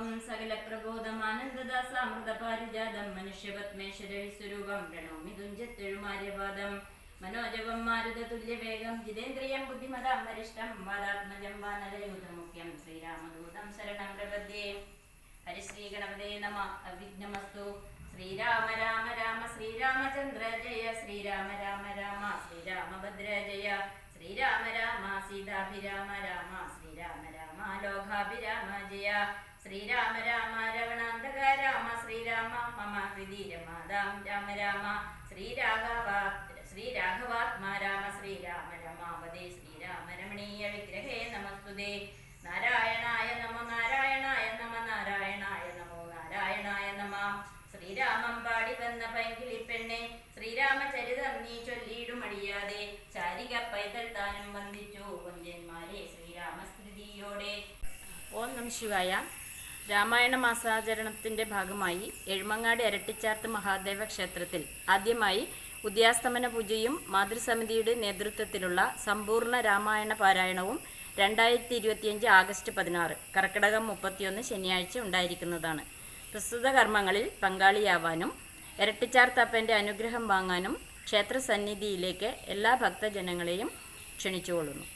സ്വരൂപം സകല പ്രബോധമാനന്ദദാസാമൃത പാരിജാതം മനുഷ്യപത്മേശ്വര സ്വരൂപം പ്രണോമി തുഞ്ചത്തെഴുമാര്യപാദം. മനോജവം മാരുത തുല്യവേഗം ജിതേന്ദ്രിയം ബുദ്ധിമതാം വരിഷ്ടം വാദാത്മജം വാനരയൂഥമുഖ്യം ശ്രീരാമദൂതം ശരണം പ്രപദ്യേ. ഹരിശ്രീ ഗണപതേ നമ. അവിഘ്നമസ്തു. ശ്രീരാമ രാമ രാമ ശ്രീരാമചന്ദ്ര ജയ. ശ്രീരാമ രാമ രാമ ശ്രീരാമഭദ്ര ജയ. ശ്രീരാമ രാമ സീതാഭിരാമ രാമ ശ്രീരാമ രാമ ലോകാഭിരാമ ജയ. ശ്രീരാമ രാമ രവണാന്തക രാമ ശ്രീരാമ മമ ഹൃദി രമാദാം രാമ രാമ ശ്രീരാഘവ ശ്രീരാഘവാത്മാ രാമ ശ്രീരാമ രമാവതേ ശ്രീരാമ രമണീയ വിഗ്രഹേ നമസ്തുതേ. നാരായണായ നമ നാരായണായ നമ നാരായണായ നമോ നാരായണായ നമ. ശ്രീരാമം പാടി വന്ന പൈങ്കിളി പെണ്ണെ ശ്രീരാമചരിതം നീ ചൊല്ലിയിടുമടിയാതെ ചാരിക പൈതൽ താനും വന്ദിച്ചു വന്ദ്യന്മാരെ ശ്രീരാമസ്മൃതിയോടെ ഓം നമ ശിവായ. രാമായണ മാസാചരണത്തിന്റെ ഭാഗമായി എഴുമങ്ങാട് ഇരട്ടിച്ചാർത്ത് മഹാദേവ ക്ഷേത്രത്തിൽ ആദ്യമായി ഉദ്യാസ്തമന പൂജയും മാതൃസമിതിയുടെ നേതൃത്വത്തിലുള്ള സമ്പൂർണ രാമായണ പാരായണവും രണ്ടായിരത്തി ഇരുപത്തിയഞ്ച് ആഗസ്റ്റ് പതിനാറ് കർക്കിടകം മുപ്പത്തിയൊന്ന് ശനിയാഴ്ച ഉണ്ടായിരിക്കുന്നതാണ്. പ്രസ്തുത കർമ്മങ്ങളിൽ പങ്കാളിയാവാനും ഇരട്ടിച്ചാർത്തപ്പന്റെ അനുഗ്രഹം വാങ്ങാനും ക്ഷേത്ര സന്നിധിയിലേക്ക് എല്ലാ ഭക്തജനങ്ങളെയും ക്ഷണിച്ചുകൊള്ളുന്നു.